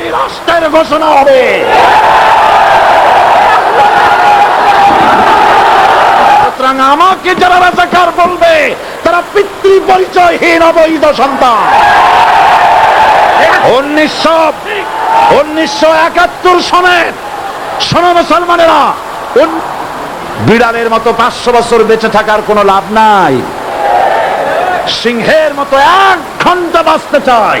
ইসলামী রাষ্ট্রের ঘোষণা হবে। সুতরাং আমাকে যারা রাজাকার বলবে, তারা পিতৃ পরিচয়হীন অবৈধ সন্তান। উনিশশো উনিশশো একাত্তর সনের শোনো মুসলমানেরা বিড়ালের মতো পাঁচশো বছর বেঁচে থাকার কোনো লাভ নাই। সিংহের মতো এক ঘণ্টা বাঁচতে চাই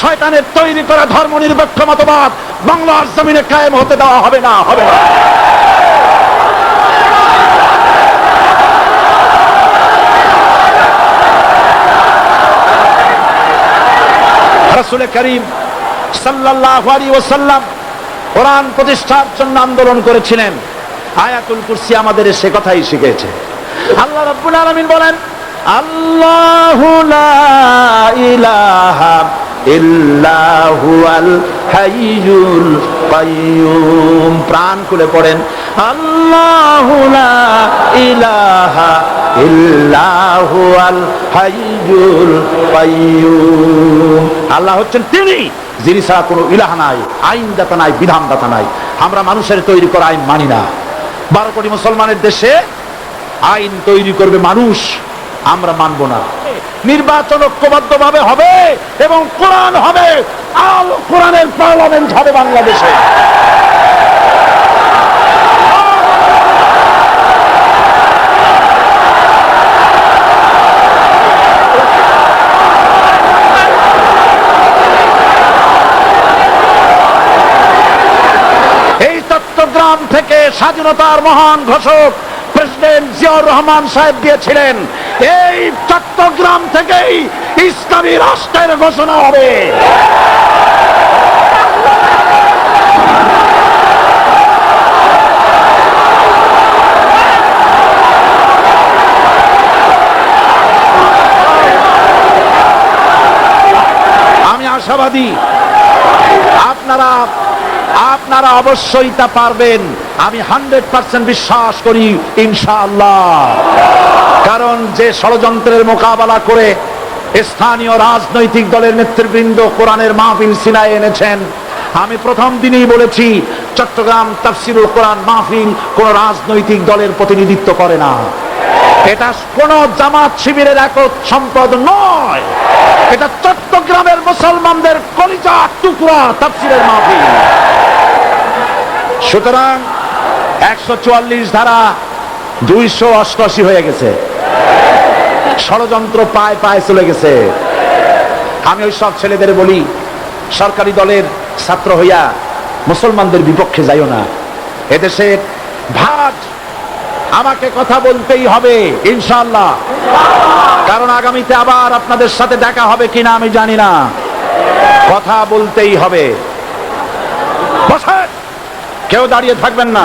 শয়তানের তৈরি করা ধর্ম নিরপেক্ষ মতবাদ বাংলার জমিনে কায়েম হতে দেওয়া হবে না হবে না। রসুল করিম সাল্লাল্লাহু আলাইহি ওয়াসাল্লাম কোরআন প্রতিষ্ঠার জন্য আন্দোলন করেছিলেন। আয়াতুল কুরসি আমাদের সে কথাই শিখেছে আল্লাহ রাব্বুল আলামিন বলেন, আল্লাহু ইলাহা প্রাণ খুলে পড়েন, আল্লাহু লা ইলাহা আল্লাহ হচ্ছেন তিনি, যিনি ছাড়া কোনো ইলাহা নাই, আইনদাতা নাই, বিধানদাতা নাই। আমরা মানুষের তৈরি করা আইন মানি না। বারো কোটি মুসলমানের দেশে আইন তৈরি করবে মানুষ। আমরা মানব না। নির্বাচন ঐক্যবদ্ধ ভাবে হবে এবং কোরআন হবে। আল কোরআনের পার্লামেন্ট হবে বাংলাদেশে। এই চট্টগ্রাম থেকে স্বাধীনতার মহান ঘোষক প্রেসিডেন্ট জিয়াউর রহমান সাহেব দিয়েছিলেন। এই চট্টগ্রাম থেকেই ইসলামী রাষ্ট্রের ঘোষণা হবে। আমি আশাবাদী, আপনারা আপনারা অবশ্যই তা পারবেন। আমি হান্ড্রেড পার্সেন্ট বিশ্বাস করি, ইনশাআল্লাহ। কারণ যে ষড়যন্ত্রের মোকাবেলা করে স্থানীয় রাজনৈতিক দলের নেতৃবৃন্দ কোরআনের মাহফিল সিনায় এনেছেন, আমি প্রথম দিনেই বলেছি, চট্টগ্রাম তাফসিরুল কোরআন মাহফিল কোন রাজনৈতিক দলের প্রতিনিধিত্ব করে না। এটা কোন জামাত শিবিরের একক সম্পদ নয়। এটা চট্টগ্রামের মুসলমানদের কলিজা টুকরা তাফসিরের মাহফিল। সুতরাং একশো চুয়াল্লিশ ধারা দুইশো অষ্টআশি হয়ে গেছে। ষড়যন্ত্র পায় পায় চলে গেছে। আমি ওই সব ছেলেদের বলি, সরকারি দলের ছাত্র হইয়া মুসলমানদের বিপক্ষে যাইও না। এদেশের ভাট আমাকে কথা বলতেই হবে ইনশাল্লাহ কারণ আগামীতে আবার আপনাদের সাথে দেখা হবে কিনা আমি জানি না। কথা বলতেই হবে। কেউ দাঁড়িয়ে থাকবেন না।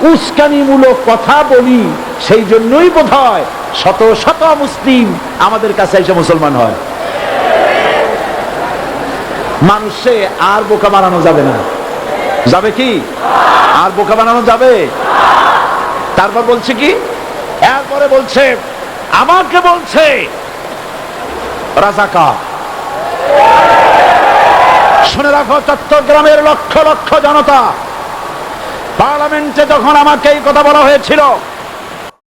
উস্কানিমূলক কথা বলি, সেই জন্যই বোধ হয় শত শত মুসলিম আমাদের কাছে এসে মুসলমান হয়। মানুষে আর বোকা বানানো যাবে না। যাবে কি? আর বোকা বানানো যাবে? তারপর বলছে কি? এরপরে বলছে, আমাকে বলছে, রাজাকা। শুনে রাখো, চট্টগ্রামের লক্ষ লক্ষ জনতা পার্লামেন্টে যখন আমাকে এই কথা বলা হয়েছিল